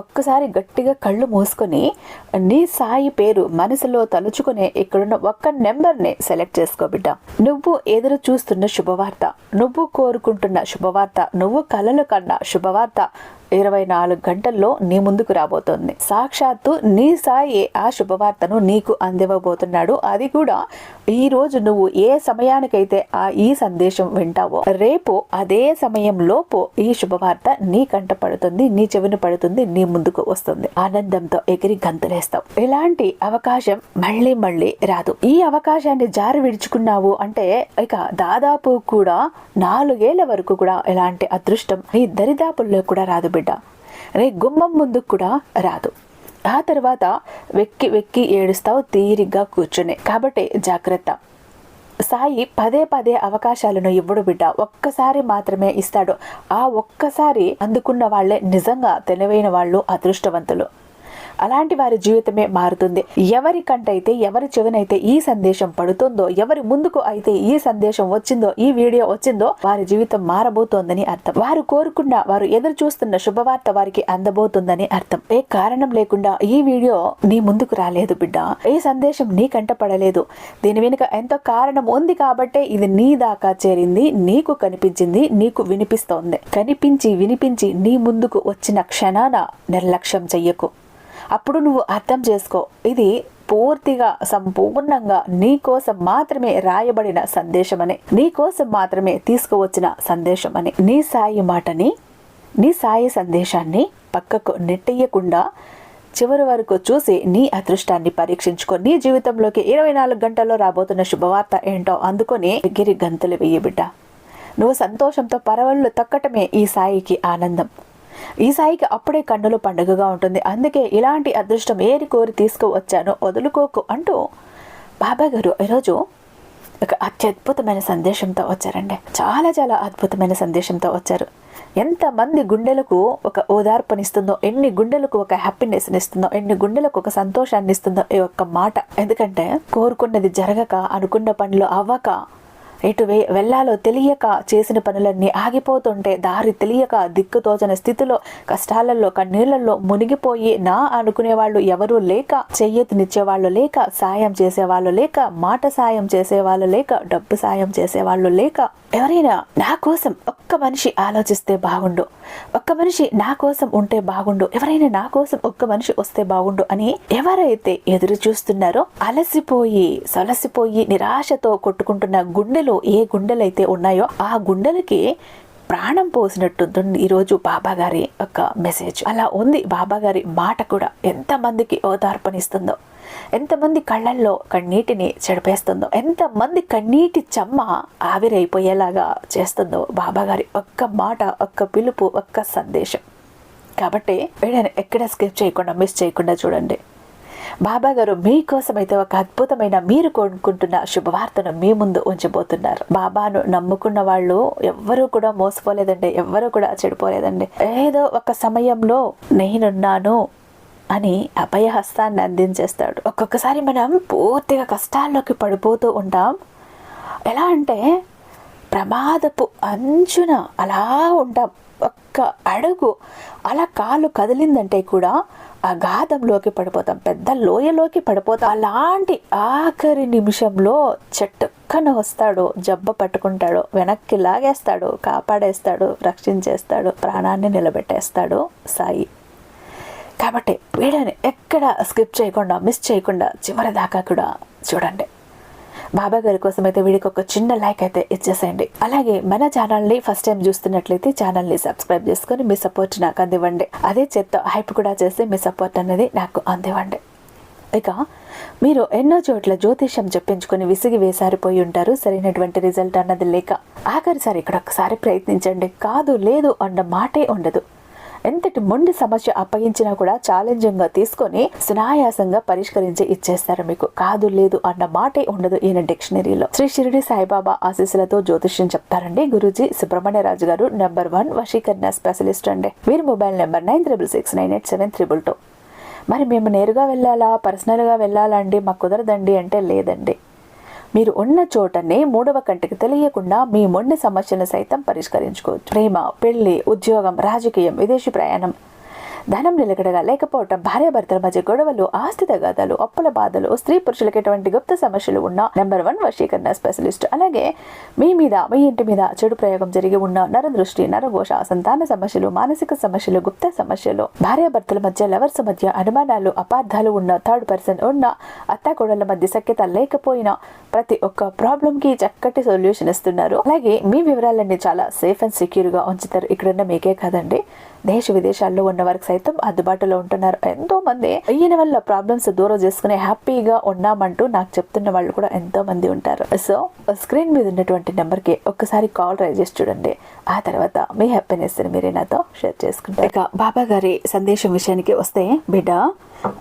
ఒక్కసారి గట్టిగా కళ్ళు మూసుకొని నీ సాయి పేరు మనసులో తలుచుకునే ఇక్కడున్న ఒక్క నెంబర్ని సెలెక్ట్ చేసుకో బిడ్డ. నువ్వు ఎదురు చూస్తున్న శుభవార్త నువ్వు కోరుకుంటున్న శుభవార్త నువ్వు కలలు కన్న శుభవార్త ఇరవై నాలుగు గంటల్లో నీ ముందుకు రాబోతోంది. సాక్షాత్తు నీ సాయి ఆ శుభవార్తను నీకు అందివ్వబోతున్నాడు. అది కూడా ఈ రోజు నువ్వు ఏ సమయానికైతే ఆ ఈ సందేశం వింటావో రేపు అదే సమయంలోపు ఈ శుభవార్త నీ కంట పడుతుంది నీ చెవిన పడుతుంది నీ ముందుకు వస్తుంది. ఆనందంతో ఎగిరి గంతులేస్తావు ఇలాంటి అవకాశం మళ్ళీ మళ్ళీ రాదు. ఈ అవకాశాన్ని జారి విడుచుకున్నావు అంటే ఇక దాదాపు కూడా నాలుగేళ్ళ వరకు కూడా ఇలాంటి అదృష్టం నీ దరిదాపుల్లో కూడా రాదు బిడ్డ. నీ గుమ్మం ముందుకు కూడా రాదు. ఆ తర్వాత వెక్కి వెక్కి ఏడుస్తావు తీరిగ్గా కూర్చునే. కాబట్టి జాగ్రత్త. సాయి పదే పదే అవకాశాలను ఇవ్వడు బిడ్డ. ఒక్కసారి మాత్రమే ఇస్తాడు. ఆ ఒక్కసారి అందుకున్న వాళ్ళే నిజంగా తెలివైన వాళ్ళు అదృష్టవంతులు. అలాంటి వారి జీవితమే మారుతుంది. ఎవరి కంటైతే ఎవరి చెవినైతే ఈ సందేశం పడుతుందో ఎవరి ముందుకు అయితే ఈ సందేశం వచ్చిందో ఈ వీడియో వచ్చిందో వారి జీవితం మారబోతోందని అర్థం. వారు కోరుకున్న వారు ఎదురు చూస్తున్న శుభవార్త వారికి అందబోతుందని అర్థం. ఏ కారణం లేకుండా ఈ వీడియో నీ ముందుకు రాలేదు బిడ్డ. ఈ సందేశం నీ కంట పడలేదు. దీని వెనుక ఎంతో కారణం ఉంది కాబట్టే ఇది నీ దాకా చేరింది నీకు కనిపించింది నీకు వినిపిస్తోంది. కనిపించి వినిపించి నీ ముందుకు వచ్చిన క్షణాన నిర్లక్ష్యం చెయ్యకు. అప్పుడు నువ్వు అర్థం చేసుకో. ఇది పూర్తిగా సంపూర్ణంగా నీ కోసం మాత్రమే రాయబడిన సందేశమని. నీ కోసం మాత్రమే తీసుకువచ్చిన సందేశమని. నీ సాయి మాటని నీ సాయి సందేశాన్ని పక్కకు నెట్టేయకుండా చివరి వరకు చూసి నీ అదృష్టాన్ని పరీక్షించుకో. నీ జీవితంలోకి ఇరవై నాలుగు గంటల్లో రాబోతున్న శుభవార్త ఏంటో అందుకొని గిరి గంతులు వెయ్యి బిడ్డ. నువ్వు సంతోషంతో పరవళ్ళు తక్కటమే ఈ సాయికి ఆనందం. ఈ సాయికి అప్పుడే కన్నుల పండుగగా ఉంటుంది. అందుకే ఇలాంటి అదృష్టం ఏరి కోరి తీసుకువచ్చాను. వదులుకోకు అంటూ బాబా గారు ఈరోజు ఒక అత్యద్భుతమైన సందేశంతో వచ్చారండి. చాలా చాలా అద్భుతమైన సందేశంతో వచ్చారు. ఎంతమంది గుండెలకు ఒక ఓదార్పునిస్తుందో ఎన్ని గుండెలకు ఒక హ్యాపీనెస్ ఇస్తుందో ఎన్ని గుండెలకు ఒక సంతోషాన్ని ఇస్తుందో ఈ ఒక్క మాట. ఎందుకంటే కోరుకున్నది జరగక అనుకున్న పనులు అవ్వక ఎటు వే వెళ్ళాలో తెలియక చేసిన పనులన్నీ ఆగిపోతుంటే దారి తెలియక దిక్కుతోచని స్థితిలో కష్టాలలో కన్నీళ్ళలో మునిగిపోయి నా అనుకునే వాళ్ళు ఎవరూ లేక చెయ్యెత్తినిచ్చేవాళ్ళు లేక సాయం చేసేవాళ్ళు లేక మాట సాయం చేసేవాళ్ళు లేక డబ్బు సాయం చేసేవాళ్ళు లేక ఎవరైనా నా కోసం ఒక్క మనిషి ఆలోచిస్తే బాగుండు. ఒక్క మనిషి నా కోసం ఉంటే బాగుండు. ఎవరైనా నా కోసం ఒక్క మనిషి వస్తే బాగుండు అని ఎవరైతే ఎదురు చూస్తున్నారో అలసిపోయి సొలసిపోయి నిరాశతో కొట్టుకుంటున్న గుండెలు ఏ గుండెలైతే ఉన్నాయో ఆ గుండెలకి ప్రాణం పోసినట్టుంది ఈరోజు బాబాగారి యొక్క మెసేజ్. అలా ఉంది బాబాగారి మాట కూడా ఎంతమందికి ఓదార్పనిస్తుందో ఎంతమంది కళ్ళల్లో కన్నీటిని చెడిపేస్తుందో ఎంతమంది కన్నీటి చెమ్మ ఆవిరైపోయేలాగా చేస్తుందో బాబాగారి ఒక్క మాట ఒక్క పిలుపు ఒక్క సందేశం. కాబట్టి వీడియోని ఎక్కడ స్కిప్ చేయకుండా మిస్ చేయకుండా చూడండి. బాబా గారు మీకోసం అయితే ఒక అద్భుతమైన మీరు కొనుక్కుంటున్న శుభవార్తను మీ ముందు ఉంచబోతున్నారు. బాబాను నమ్ముకున్న వాళ్ళు ఎవ్వరూ కూడా మోసపోలేదండి ఎవ్వరూ కూడా చెడిపోలేదండి. ఏదో ఒక సమయంలో నేనున్నాను అని అభయహస్తాన్ని అందించేస్తాడు. ఒక్కొక్కసారి మనం పూర్తిగా కష్టాల్లోకి పడిపోతూ ఉంటాం. ఎలా అంటే ప్రమాదపు అంచున అలా ఉంటాం. ఒక్క అడుగు అలా కాలు కదిలిందంటే కూడా అగాధంలోకి పడిపోతాం పెద్ద లోయలోకి పడిపోతాం. అలాంటి ఆఖరి నిమిషంలో చెట్టుక్కన వస్తాడు జబ్బ పట్టుకుంటాడు వెనక్కి లాగేస్తాడు కాపాడేస్తాడు రక్షించేస్తాడు ప్రాణాన్ని నిలబెట్టేస్తాడు సాయి. కాబట్టి వీడని ఎక్కడ స్కిప్ చేయకుండా మిస్ చేయకుండా చివరి దాకా కూడా చూడండి. బాబా గారి కోసం అయితే వీడికి ఒక చిన్న లైక్ అయితే ఇచ్చేసేయండి. అలాగే మన ఛానల్ని ఫస్ట్ టైం చూస్తున్నట్లయితే ఛానల్ని సబ్స్క్రైబ్ చేసుకొని మీ సపోర్ట్ నాకు అందివ్వండి. అదే చెత్త హైప్ కూడా చేసి మీ సపోర్ట్ అనేది నాకు అందివ్వండి. ఇక మీరు ఎన్నో చోట్ల జ్యోతిష్యం చెప్పించుకొని విసిగి వేసారిపోయి ఉంటారు. సరైనటువంటి రిజల్ట్ అన్నది లేక ఆఖరిసారి ఇక్కడ ఒకసారి ప్రయత్నించండి. కాదు లేదు అన్న మాటే ఉండదు. ఎంతటి మొండి సమస్య అప్పగించినా కూడా ఛాలెంజింగ్గా తీసుకొని సునాయాసంగా పరిష్కరించి ఇచ్చేస్తారు మీకు. కాదు లేదు అన్న మాటే ఉండదు ఈయన డిక్షనరీలో. శ్రీ షిరిడి సాయిబాబా ఆశీస్సులతో జ్యోతిష్యం చెప్తారండి. గురూజీ సుబ్రహ్మణ్యరాజు గారు నెంబర్ వన్ వశీకరణ స్పెషలిస్ట్ అండి. వీరి mobile number nine triple six nine eight seven triple two. మరి మేము నేరుగా వెళ్ళాలా? పర్సనల్గా వెళ్ళాలా అండి? మాకు కుదరదండి అంటే లేదండి. మీరు ఉన్న చోటనే మూడవ కంటికి తెలియకుండా మీ మొండి సమస్యను సైతం పరిష్కరించుకోవచ్చు. ప్రేమ పెళ్ళి ఉద్యోగం రాజకీయం విదేశీ ప్రయాణం. ధనం నిలకడగా లేకపోవటం భార్యాభర్తల మధ్య గొడవలు ఆస్తి తగాదాలు అప్పుల బాధలు స్త్రీ పురుషులకు ఎటువంటి గుప్త సమస్యలు ఉన్న నెంబర్ వన్ వశీకరణ స్పెషలిస్ట్. అలాగే మీ మీద మీ ఇంటి మీద చెడు ప్రయోగం జరిగి ఉన్న నరదృష్టి నరఘోష సంతాన సమస్యలు మానసిక సమస్యలు గుప్త సమస్యలు భార్యాభర్తల మధ్య లవర్స్ మధ్య అనుమానాలు అపార్థాలు ఉన్న థర్డ్ పర్సన్ ఉన్న అత్తాకోడల మధ్య సఖ్యత లేకపోయినా ప్రతి ఒక్క ప్రాబ్లం కి చక్కటి సొల్యూషన్ ఇస్తున్నారు. అలాగే మీ వివరాలన్నీ చాలా సేఫ్ అండ్ సెక్యూర్గా ఉంచుతారు. ఇక్కడున్న మీకే కాదండి. దేశ విదేశాల్లో ఉన్న వారికి సైతం అందుబాటులో ఉంటున్నారు. ఎంతో మంది ఈయన వల్ల ప్రాబ్లమ్స్ దూరం చేసుకుని హ్యాపీగా ఉన్నామంటూ నాకు చెప్తున్న వాళ్ళు కూడా ఎంతో మంది ఉంటారు. సో స్క్రీన్ మీద ఉన్నటువంటి నెంబర్కి ఒక్కసారి కాల్ ట్రై చేసి చూడండి. ఆ తర్వాత మీ హ్యాపీనెస్ మీరే నాతో షేర్ చేసుకుంటారు. ఇక బాబా గారి సందేశం విషయానికి వస్తే బిడ్డ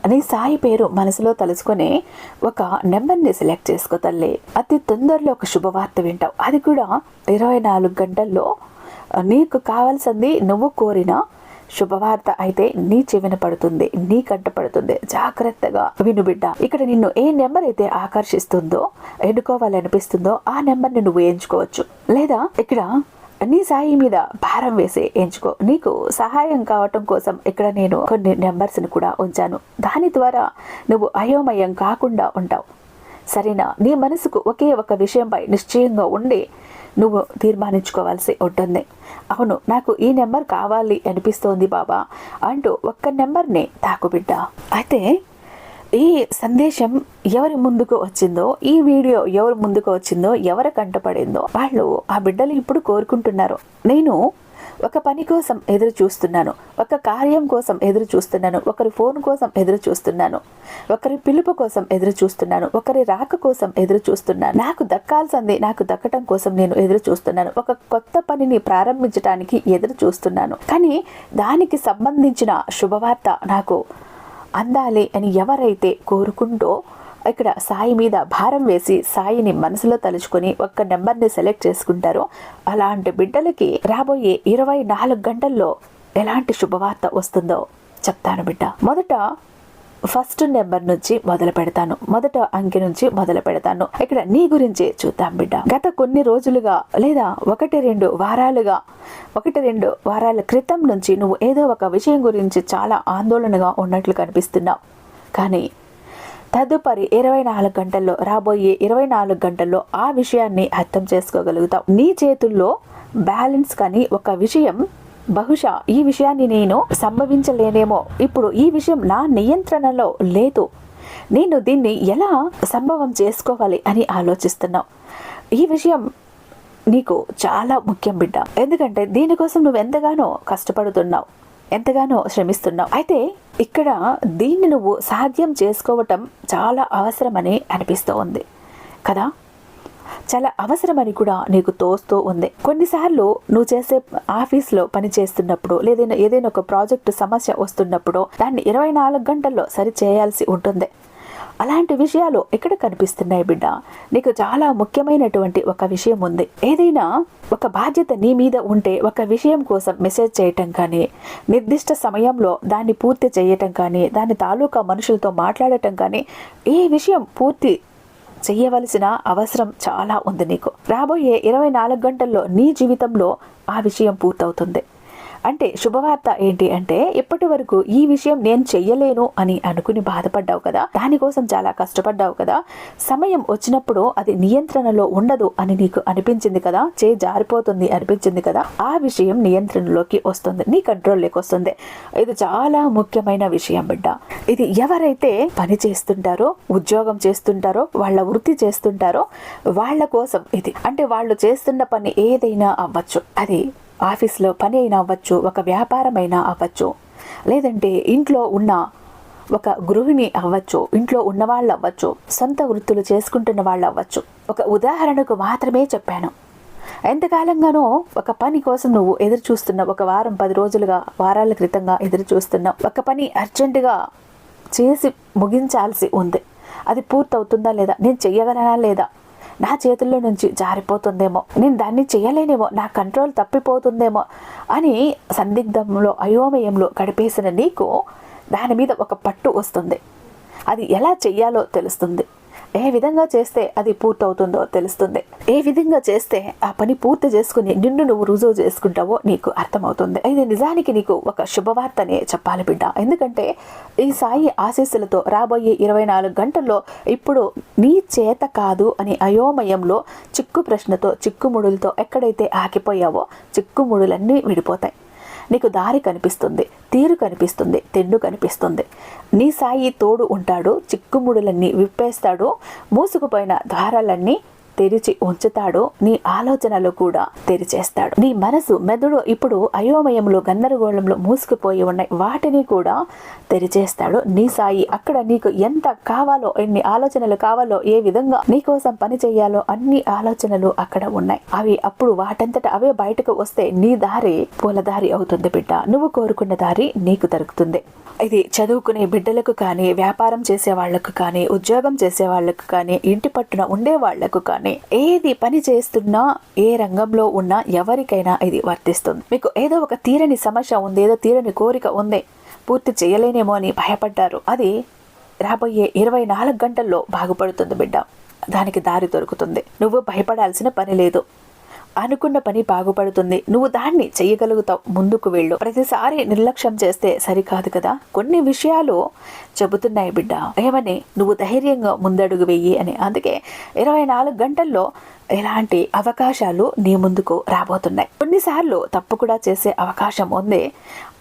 నీ సాయి పేరు మనసులో తలుచుకొని ఒక నెంబర్ని సెలెక్ట్ చేసుకో తల్లి. అతి తొందరలో ఒక శుభవార్త వింటావు. అది కూడా ఇరవై నాలుగు గంటల్లో నీకు కావాల్సింది నువ్వు కోరిన శుభవార్త అయితే నీ చెవిన పడుతుంది నీ కంట పడుతుంది. జాగ్రత్తగా విను బిడ్డ. ఇక్కడ నిన్ను ఏ నెంబర్ అయితే ఆకర్షిస్తుందో ఎన్నుకోవాలనిపిస్తుందో ఆ నెంబర్ని నువ్వు ఎంచుకోవచ్చు. లేదా ఇక్కడ నీ సాయి మీద భారం వేసి ఎంచుకో. నీకు సహాయం కావటం కోసం ఇక్కడ నేను కొన్ని నెంబర్స్ని కూడా ఉంచాను. దాని ద్వారా నువ్వు అయోమయం కాకుండా ఉంటావు. సరేనా? నీ మనసుకు ఒకే ఒక విషయంపై నిశ్చయంగా ఉండి నువ్వు తీర్మానించుకోవాల్సి ఉంటుంది. అవును నాకు ఈ నెంబర్ కావాలి అనిపిస్తోంది బాబా అంటూ ఒక్క నెంబర్ని తాకుబిడ్డ అయితే ఈ సందేశం ఎవరి ముందుకు వచ్చిందో ఈ వీడియో ఎవరి ముందుకు వచ్చిందో ఎవరి కంటపడిందో వాళ్ళు ఆ బిడ్డలు ఇప్పుడు కోరుకుంటున్నారు. నేను ఒక పని కోసం ఎదురు చూస్తున్నాను ఒక కార్యం కోసం ఎదురు చూస్తున్నాను ఒకరి ఫోన్ కోసం ఎదురు చూస్తున్నాను ఒకరి పిలుపు కోసం ఎదురు చూస్తున్నాను ఒకరి రాక కోసం ఎదురు చూస్తున్నాను. నాకు దక్కాల్సింది నాకు దక్కటం కోసం నేను ఎదురు చూస్తున్నాను. ఒక కొత్త పనిని ప్రారంభించడానికి ఎదురు చూస్తున్నాను. కానీ దానికి సంబంధించిన శుభవార్త నాకు అందాలి అని ఎవరైతే కోరుకుంటో ఇక్కడ సాయి మీద భారం వేసి సాయిని మనసులో తలుచుకొని ఒక్క నెంబర్ని సెలెక్ట్ చేసుకుంటారో అలాంటి బిడ్డలకి రాబోయే ఇరవై నాలుగు గంటల్లో ఎలాంటి శుభవార్త వస్తుందో చెప్తాను బిడ్డ. మొదట ఫస్ట్ నెంబర్ నుంచి మొదలు పెడతాను. మొదట అంకె నుంచి మొదలు పెడతాను. ఇక్కడ నీ గురించి చూద్దాం బిడ్డ. గత కొన్ని రోజులుగా లేదా ఒకటి రెండు వారాలుగా ఒకటి రెండు వారాల క్రితం నుంచి నువ్వు ఏదో ఒక విషయం గురించి చాలా ఆందోళనగా ఉన్నట్లు కనిపిస్తున్నావు. కానీ తదుపరి ఇరవై నాలుగు గంటల్లో రాబోయే ఇరవై నాలుగు గంటల్లో ఆ విషయాన్ని అర్థం చేసుకోగలుగుతావు. నీ చేతుల్లో బ్యాలెన్స్ కానీ ఒక విషయం బహుశా ఈ విషయాన్ని నేను సంభవించలేనేమో. ఇప్పుడు ఈ విషయం నా నియంత్రణలో లేదు. నేను దీన్ని ఎలా సంభవం చేసుకోవాలి అని ఆలోచిస్తున్నావు? ఈ విషయం నీకు చాలా ముఖ్యం బిడ్డ. ఎందుకంటే దీనికోసం నువ్వు ఎంతగానో కష్టపడుతున్నావు ఎంతగానో శ్రమిస్తున్నావు. అయితే ఇక్కడ దీన్ని నువ్వు సాధ్యం చేసుకోవటం చాలా అవసరమని అనిపిస్తూ ఉంది కదా? చాలా అవసరమని కూడా నీకు తోస్తూ ఉంది. కొన్నిసార్లు నువ్వు చేసే ఆఫీస్లో పని చేస్తున్నప్పుడు లేదైనా ఏదైనా ఒక ప్రాజెక్టు సమస్య వస్తున్నప్పుడు దాన్ని ఇరవై నాలుగు గంటల్లో సరి చేయాల్సి ఉంటుంది. అలాంటి విషయాలు ఎక్కడ కనిపిస్తున్నాయి బిడ్డ? నీకు చాలా ముఖ్యమైనటువంటి ఒక విషయం ఉంది. ఏదైనా ఒక బాధ్యత నీ మీద ఉంటే ఒక విషయం కోసం మెసేజ్ చేయటం కానీ నిర్దిష్ట సమయంలో దాన్ని పూర్తి చేయటం కానీ దాని తాలూకా మనుషులతో మాట్లాడటం కానీ ఈ విషయం పూర్తి చేయవలసిన అవసరం చాలా ఉంది నీకు. రాబోయే ఇరవై నాలుగు గంటల్లో నీ జీవితంలో ఆ విషయం పూర్తవుతుంది. అంటే శుభవార్త ఏంటి అంటే ఇప్పటి వరకు ఈ విషయం నేను చెయ్యలేను అని అనుకుని బాధపడ్డావు కదా. దానికోసం చాలా కష్టపడ్డావు కదా. సమయం వచ్చినప్పుడు అది నియంత్రణలో ఉండదు అని నీకు అనిపించింది కదా. చే జారిపోతుంది అనిపించింది కదా. ఆ విషయం నియంత్రణలోకి వస్తుంది. నీ కంట్రోల్లోకి వస్తుంది. ఇది చాలా ముఖ్యమైన విషయం బిడ్డ. ఇది ఎవరైతే పని చేస్తుంటారో ఉద్యోగం చేస్తుంటారో వాళ్ళ వృత్తి చేస్తుంటారో వాళ్ళ కోసం ఇది. అంటే వాళ్ళు చేస్తున్న పని ఏదైనా అవ్వచ్చు. అది ఆఫీస్లో పని అయినా అవ్వచ్చు ఒక వ్యాపారమైనా అవ్వచ్చు. లేదంటే ఇంట్లో ఉన్న ఒక గృహిణి అవ్వచ్చు ఇంట్లో ఉన్న వాళ్ళు అవ్వచ్చు సొంత వృత్తులు చేసుకుంటున్న వాళ్ళు అవ్వచ్చు. ఒక ఉదాహరణకు మాత్రమే చెప్పాను. ఎంతకాలంగానో ఒక పని కోసం నువ్వు ఎదురు చూస్తున్నావు ఒక వారం పది రోజులుగా వారాల క్రితంగా ఎదురు చూస్తున్నావు ఒక పని అర్జెంటుగా చేసి ముగించాల్సి ఉంది. అది పూర్తవుతుందా లేదా? నేను చెయ్యగలనా లేదా? నా చేతుల్లో నుంచి జారిపోతుందేమో. నేను దాన్ని చేయలేనేమో. నా కంట్రోల్ తప్పిపోతుందేమో అని సందిగ్ధంలో అయోమయంలో గడిపేసిన నీకు దాని మీద ఒక పట్టు వస్తుంది. అది ఎలా చెయ్యాలో తెలుస్తుంది. ఏ విధంగా చేస్తే అది పూర్తవుతుందో తెలుస్తుంది. ఏ విధంగా చేస్తే ఆ పని పూర్తి చేసుకుని నిన్ను నువ్వు రుజువు చేసుకుంటావో నీకు అర్థమవుతుంది. ఇది నిజానికి నీకు ఒక శుభవార్తనే చెప్పాలి బిడ్డ. ఎందుకంటే ఈ సాయి ఆశీస్సులతో రాబోయే ఇరవై నాలుగు గంటల్లో ఇప్పుడు నీ చేత కాదు అని అయోమయంలో చిక్కు ప్రశ్నతో చిక్కుముడులతో ఎక్కడైతే ఆగిపోయావో చిక్కుముడులన్నీ విడిపోతాయి. నీకు దారి కనిపిస్తుంది తీరు కనిపిస్తుంది తెండు కనిపిస్తుంది. నీ సాయి తోడు ఉంటాడు చిక్కుముడులన్నీ విప్పేస్తాడు మూసుకుపోయిన ద్వారాలన్నీ తెరిచి ఉంచుతాడో నీ ఆలోచనలు కూడా తెరిచేస్తాడు. నీ మనసు మెదడు ఇప్పుడు అయోమయంలో గందరగోళంలో మూసుకుపోయి ఉన్నాయి. వాటిని కూడా తెరిచేస్తాడు. నీ సాయి అక్కడ నీకు ఎంత కావాలో ఎన్ని ఆలోచనలు కావాలో ఏ విధంగా నీకోసం పని చేయాలో అన్ని ఆలోచనలు అక్కడ ఉన్నాయి. అవి అప్పుడు వాటంతట అవే బయటకు వస్తే నీ దారి పూలదారి అవుతుంది బిడ్డ. నువ్వు కోరుకున్న దారి నీకు దొరుకుతుంది. ఇది చదువుకునే బిడ్డలకు కానీ వ్యాపారం చేసే వాళ్ళకు కానీ ఉద్యోగం చేసే వాళ్ళకు కానీ ఇంటి పట్టున ఉండే వాళ్ళకు కానీ ఏది పని చేస్తున్నా ఏ రంగంలో ఉన్నా ఎవరికైనా ఇది వర్తిస్తుంది. మీకు ఏదో ఒక తీరని సమస్య ఉంది ఏదో తీరని కోరిక ఉంది పూర్తి చేయలేనేమో అని భయపడ్డారు. అది రాబోయే ఇరవై నాలుగు గంటల్లో బాగుపడుతుంది బిడ్డ. దానికి దారి దొరుకుతుంది. నువ్వు భయపడాల్సిన పని లేదు. అనుకున్న పని బాగుపడుతుంది. నువ్వు దాన్ని చెయ్యగలుగుతావు. ముందుకు వెళ్ళు. ప్రతిసారి నిర్లక్ష్యం చేస్తే సరికాదు కదా. కొన్ని విషయాలు చెబుతున్నాయి బిడ్డ. ఏమని? నువ్వు ధైర్యంగా ముందడుగు వెయ్యి అని. అందుకే ఇరవై నాలుగు గంటల్లో ఎలాంటి అవకాశాలు నీ ముందుకు రాబోతున్నాయి. కొన్నిసార్లు తప్పు కూడా చేసే అవకాశం ఉంది.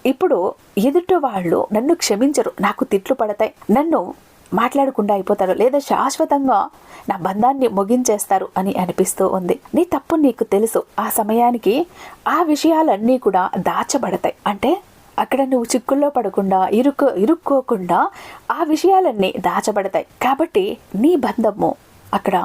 ఇప్పుడు ఎదుటి వాళ్ళు నన్ను క్షమించరు. నాకు తిట్లు పడతాయి. నన్ను మాట్లాడకుండా అయిపోతారు లేదా శాశ్వతంగా నా బంధాన్ని ముగించేస్తారు అని అనిపిస్తూ ఉంది. నీ తప్పు నీకు తెలుసు. ఆ సమయానికి ఆ విషయాలన్నీ కూడా దాచబడతాయి. అంటే అక్కడ నువ్వు చిక్కుల్లో పడకుండా ఇరుక్కు ఇరుక్కోకుండా ఆ విషయాలన్నీ దాచబడతాయి. కాబట్టి నీ బంధము అక్కడ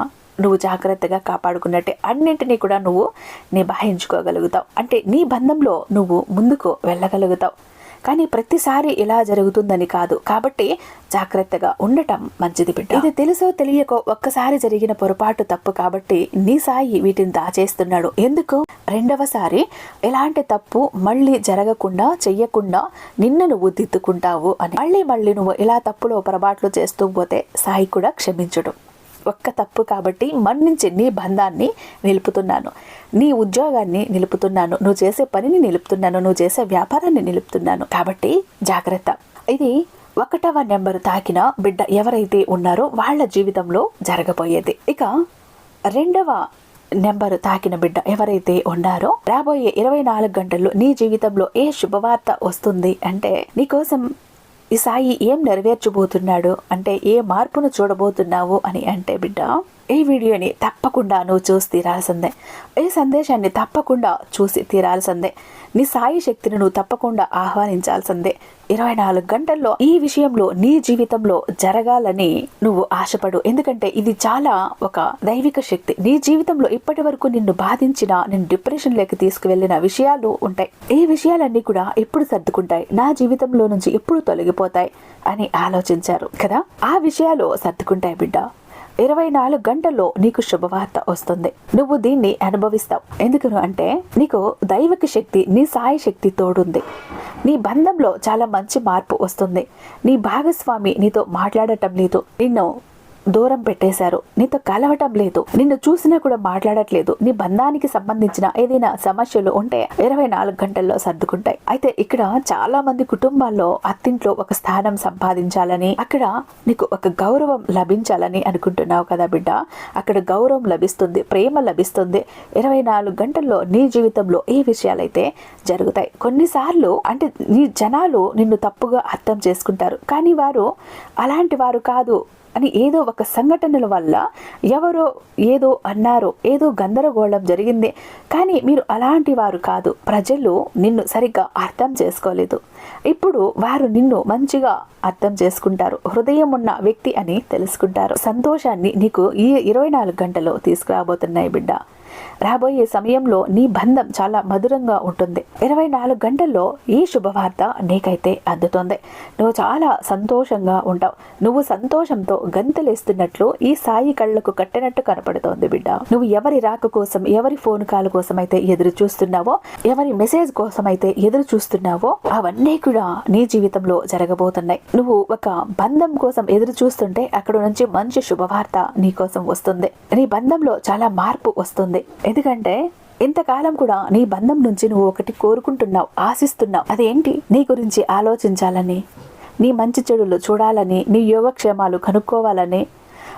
నువ్వు జాగ్రత్తగా కాపాడుకున్నట్టే. అన్నింటినీ కూడా నువ్వు నిభాయించుకోగలుగుతావు. అంటే నీ బంధంలో నువ్వు ముందుకు వెళ్ళగలుగుతావు. కానీ ప్రతిసారి ఇలా జరుగుతుందని కాదు. కాబట్టి జాగ్రత్తగా ఉండటం మంచిది బిడ్డ. ఇది తెలుసో తెలియకో ఒక్కసారి జరిగిన పొరపాటు తప్పు కాబట్టి నీ సాయి వీటిని దాచేస్తున్నాడు. ఎందుకు? రెండవసారి ఎలాంటి తప్పు మళ్ళీ జరగకుండా చెయ్యకుండా నిన్న నువ్వు దిద్దుకుంటావు అని. మళ్ళీ మళ్ళీ నువ్వు ఇలా తప్పులో పొరపాట్లు చేస్తూ పోతే సాయి కూడా క్షమించడు. ఒక్క తప్పు కాబట్టి మన్నించి నీ బంధాన్ని నిలుపుతున్నాను. నీ ఉద్యోగాన్ని నిలుపుతున్నాను. నువ్వు చేసే పనిని నిలుపుతున్నాను. నువ్వు చేసే వ్యాపారాన్ని నిలుపుతున్నాను. కాబట్టి జాగ్రత్త. ఇది ఒకటవ నెంబర్ తాకిన బిడ్డ ఎవరైతే ఉన్నారో వాళ్ళ జీవితంలో జరగబోయేది. ఇక రెండవ నెంబర్ తాకిన బిడ్డ ఎవరైతే ఉన్నారో రాబోయే ఇరవై నాలుగు గంటల్లో నీ జీవితంలో ఏ శుభవార్త వస్తుంది అంటే నీకోసం ఈ సాయి ఏం నెరవేర్చబోతున్నాడు? అంటే ఏ మార్పును చూడబోతున్నావు అని అంటే బిడ్డ ఈ వీడియోని తప్పకుండా నువ్వు చూసి తీరాల్సిందే. ఈ సందేశాన్ని తప్పకుండా చూసి తీరాల్సిందే. నీ సాయి శక్తిని నువ్వు తప్పకుండా ఆహ్వానించాల్సిందే. ఇరవై నాలుగు గంటల్లో ఈ విషయంలో నీ జీవితంలో జరగాలని నువ్వు ఆశపడు. ఎందుకంటే ఇది చాలా ఒక దైవిక శక్తి. నీ జీవితంలో ఇప్పటి వరకు నిన్ను బాధించిన నిన్ను డిప్రెషన్లోకి తీసుకువెళ్ళిన విషయాలు ఉంటాయి. ఈ విషయాలన్నీ కూడా ఎప్పుడు సర్దుకుంటాయి? నా జీవితంలో నుంచి ఎప్పుడు తొలగిపోతాయి? అని ఆలోచించారు కదా? ఆ విషయాలు సర్దుకుంటాయి బిడ్డ. ఇరవై నాలుగు గంటల్లో నీకు శుభవార్త వస్తుంది. నువ్వు దీన్ని అనుభవిస్తావు. ఎందుకను అంటే నీకు దైవిక శక్తి నీ సాయి శక్తి తోడుంది. నీ బంధంలో చాలా మంచి మార్పు వస్తుంది. నీ భాగస్వామి నీతో మాట్లాడటం లేదు. నిన్ను దూరం పెట్టేశారు. నీతో కలవటం లేదు. నిన్ను చూసినా కూడా మాట్లాడట్లేదు. నీ బంధానికి సంబంధించిన ఏదైనా సమస్యలు ఉంటే ఇరవై నాలుగు గంటల్లో సర్దుకుంటాయి. అయితే ఇక్కడ చాలా మంది కుటుంబాల్లో అత్తింట్లో ఒక స్థానం సంపాదించాలని అక్కడ నీకు ఒక గౌరవం లభించాలని అనుకుంటున్నావు కదా బిడ్డ. అక్కడ గౌరవం లభిస్తుంది ప్రేమ లభిస్తుంది. ఇరవై నాలుగు గంటల్లో నీ జీవితంలో ఏ విషయాలైతే జరుగుతాయి? కొన్నిసార్లు అంటే నీ జనాలు నిన్ను తప్పుగా అర్థం చేసుకుంటారు. కానీ వారు అలాంటి వారు కాదు. అని ఏదో ఒక సంఘటనల వల్ల ఎవరో ఏదో అన్నారో ఏదో గందరగోళం జరిగింది. కానీ మీరు అలాంటి వారు కాదు. ప్రజలు నిన్ను సరిగ్గా అర్థం చేసుకోలేదు. ఇప్పుడు వారు నిన్ను మంచిగా అర్థం చేసుకుంటారు. హృదయం ఉన్న వ్యక్తి అని తెలుసుకుంటారు. సంతోషాన్ని నీకు ఈ ఇరవై నాలుగు గంటలు తీసుకురాబోతున్నాయి బిడ్డ. రాబోయే సమయంలో నీ బంధం చాలా మధురంగా ఉంటుంది. ఇరవై నాలుగు గంటల్లో ఈ శుభవార్త నీకైతే అందుతుంది. నువ్వు చాలా సంతోషంగా ఉంటావు. నువ్వు సంతోషంతో గంతులేస్తున్నట్లు ఈ సాయి కళ్ళకు కట్టినట్టు కనపడుతోంది బిడ్డ. నువ్వు ఎవరి రాక కోసం ఎవరి ఫోన్ కాల్ కోసం అయితే ఎదురు చూస్తున్నావో ఎవరి మెసేజ్ కోసం అయితే ఎదురు చూస్తున్నావో అవన్నీ కూడా నీ జీవితంలో జరగబోతున్నాయి. నువ్వు ఒక బంధం కోసం ఎదురు చూస్తుంటే అక్కడ నుంచి మంచి శుభవార్త నీ కోసం వస్తుంది. నీ బంధంలో చాలా మార్పు వస్తుంది. ఎందుకంటే ఇంతకాలం కూడా నీ బంధం నుంచి నువ్వు ఒకటి కోరుకుంటున్నావు ఆశిస్తున్నావు. అదేంటి? నీ గురించి ఆలోచించాలని నీ మంచి చెడులు చూడాలని నీ యోగక్షేమాలు కనుక్కోవాలని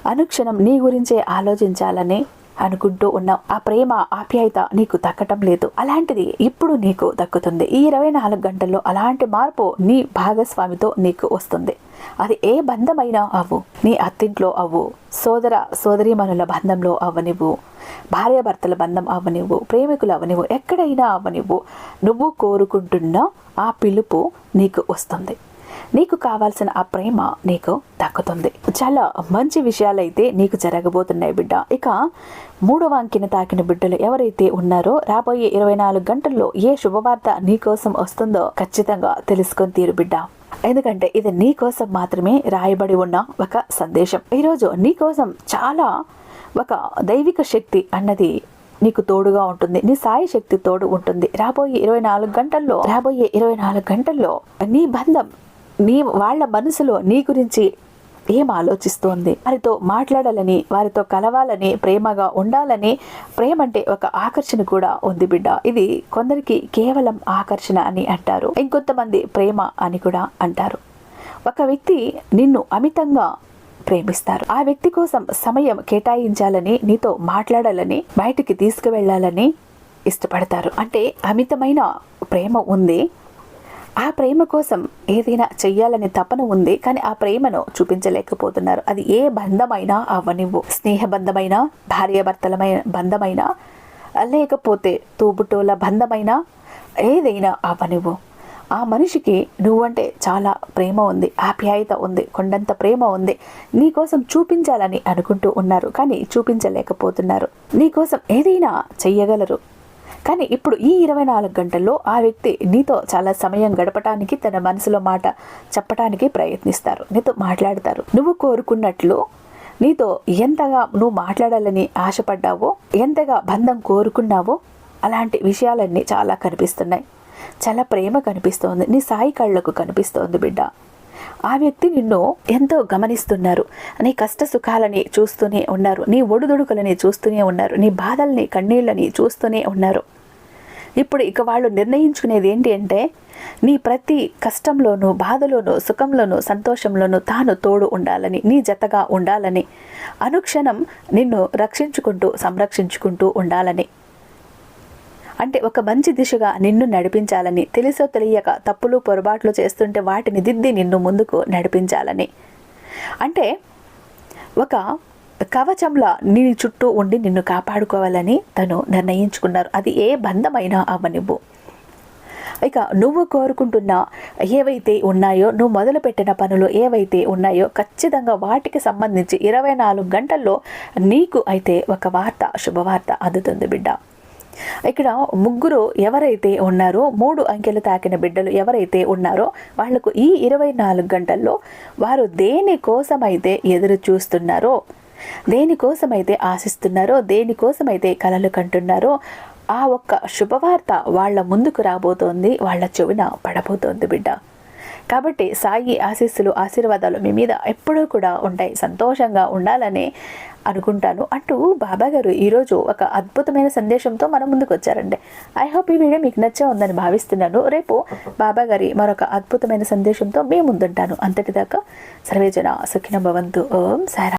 అనుక్షణం నీ గురించే ఆలోచించాలని అనుకుంటూ ఉన్నావు. ఆ ప్రేమ ఆప్యాయత నీకు దక్కటం లేదు. అలాంటిది ఇప్పుడు నీకు దక్కుతుంది. ఈ ఇరవై నాలుగు గంటల్లో అలాంటి మార్పు నీ భాగస్వామితో నీకు వస్తుంది. అది ఏ బంధమైనా అవ్వు. నీ అత్తింట్లో అవ్వు. సోదర సోదరీమణుల బంధంలో అవ్వనివ్వు. భార్యాభర్తల బంధం అవ్వనివ్వు. ప్రేమికులు అవ్వనివ్వు. ఎక్కడైనా అవ్వనివ్వు. నువ్వు కోరుకుంటున్న ఆ పిలుపు నీకు వస్తుంది. నీకు కావాల్సిన ఆ ప్రేమ నీకు దక్కుతుంది. చాలా మంచి విషయాలైతే నీకు జరగబోతున్నాయి బిడ్డ. ఇక మూడవ అంకిన తాకిన బిడ్డలు ఎవరైతే ఉన్నారో రాబోయే ఇరవై నాలుగు గంటల్లో ఏ శుభవార్త నీ కోసం వస్తుందో ఖచ్చితంగా తెలుసుకొని తీరు బిడ్డ. ఎందుకంటే ఇది నీ కోసం మాత్రమే రాయబడి ఉన్న ఒక సందేశం. ఈరోజు నీ కోసం చాలా ఒక దైవిక శక్తి అన్నది నీకు తోడుగా ఉంటుంది. నీ సాయి శక్తి తోడు ఉంటుంది. రాబోయే ఇరవై నాలుగు గంటల్లో రాబోయే ఇరవై నాలుగు గంటల్లో నీ బంధం నీ వాళ్ళ మనసులో నీ గురించి ఏం ఆలోచిస్తోంది? వారితో మాట్లాడాలని వారితో కలవాలని ప్రేమగా ఉండాలని ప్రేమ అంటే ఒక ఆకర్షణ కూడా ఉంది బిడ్డ. ఇది కొందరికి కేవలం ఆకర్షణ అని అంటారు. ఇంకొంతమంది ప్రేమ అని కూడా అంటారు. ఒక వ్యక్తి నిన్ను అమితంగా ప్రేమిస్తారు. ఆ వ్యక్తి కోసం సమయం కేటాయించాలని నీతో మాట్లాడాలని బయటికి తీసుకువెళ్ళాలని ఇష్టపడతారు. అంటే అమితమైన ప్రేమ ఉంది. ఆ ప్రేమ కోసం ఏదైనా చెయ్యాలనే తపన ఉంది కానీ ఆ ప్రేమను చూపించలేకపోతున్నారు. అది ఏ బంధమైనా అవనివ్వు. స్నేహబంధమైన భార్యాభర్తలమైన బంధమైన లేకపోతే తోబుటోల బంధమైన ఏదైనా అవనివ్వు. ఆ మనిషికి నువ్వంటే చాలా ప్రేమ ఉంది ఆప్యాయత ఉంది కొండంత ప్రేమ ఉంది. నీకోసం చూపించాలని అనుకుంటూ ఉన్నారు కానీ చూపించలేకపోతున్నారు. నీకోసం ఏదైనా చెయ్యగలరు. కానీ ఇప్పుడు ఈ ఇరవై నాలుగు గంటల్లో ఆ వ్యక్తి నీతో చాలా సమయం గడపటానికి తన మనసులో మాట చెప్పటానికి ప్రయత్నిస్తారు. నీతో మాట్లాడతారు. నువ్వు కోరుకున్నట్లు నీతో ఎంతగా నువ్వు మాట్లాడాలని ఆశపడ్డావో ఎంతగా బంధం కోరుకున్నావో అలాంటి విషయాలన్నీ చాలా కనిపిస్తున్నాయి. చాలా ప్రేమ కనిపిస్తోంది. నీ సాయి కళ్ళకు కనిపిస్తోంది బిడ్డ. ఆ వ్యక్తి నిన్ను ఎంతో గమనిస్తున్నారు. నీ కష్ట సుఖాలని చూస్తూనే ఉన్నారు. నీ ఒడుదొడుకులని చూస్తూనే ఉన్నారు. నీ బాధల్ని కన్నీళ్ళని చూస్తూనే ఉన్నారు. ఇప్పుడు ఇక వాళ్ళు నిర్ణయించుకునేది ఏంటి అంటే నీ ప్రతి కష్టంలోనూ బాధలోనూ సుఖంలోనూ సంతోషంలోనూ తాను తోడు ఉండాలని నీ జతగా ఉండాలని అనుక్షణం నిన్ను రక్షించుకుంటూ సంరక్షించుకుంటూ ఉండాలని అంటే ఒక మంచి దిశగా నిన్ను నడిపించాలని తెలుసో తెలియక తప్పులు పొరపాట్లు చేస్తుంటే వాటిని దిద్ది నిన్ను ముందుకు నడిపించాలని. అంటే ఒక కవచంలా నీ చుట్టూ ఉండి నిన్ను కాపాడుకోవాలని తను నిర్ణయించుకున్నారు. అది ఏ బంధమైనా అవ్వనివ్వు ఇక నువ్వు కోరుకుంటున్న ఏవైతే ఉన్నాయో నువ్వు మొదలుపెట్టిన పనులు ఏవైతే ఉన్నాయో ఖచ్చితంగా వాటికి సంబంధించి ఇరవై నాలుగు గంటల్లో నీకు అయితే ఒక వార్త శుభవార్త అందుతుంది బిడ్డ. ఇక్కడ ముగ్గురు ఎవరైతే ఉన్నారో మూడు అంకెలు తాకిన బిడ్డలు ఎవరైతే ఉన్నారో వాళ్ళకు ఈ ఇరవై నాలుగు గంటల్లో వారు దేని కోసమైతే ఎదురు చూస్తున్నారో దేనికోసమైతే ఆశిస్తున్నారో దేనికోసమైతే కలలు కంటున్నారో ఆ ఒక్క శుభవార్త వాళ్ళ ముందుకు రాబోతోంది వాళ్ళ చెవిన పడబోతోంది బిడ్డ. కాబట్టి సాయి ఆశీస్సులు ఆశీర్వాదాలు మీ మీద ఎప్పుడూ కూడా ఉంటాయి. సంతోషంగా ఉండాలని అనుకుంటాను. అంటూ బాబా గారు ఈరోజు ఒక అద్భుతమైన సందేశంతో మన ముందుకు వచ్చారండి. ఐ హోప్ ఈ వీడియో మీకు నచ్చే ఉందని భావిస్తున్నాను. రేపు బాబా గారి మరొక అద్భుతమైన సందేశంతో మీ ముందుంటాను. అంతటిదాకా సర్వేజన సుఖిన భవంతు. ఓం సారా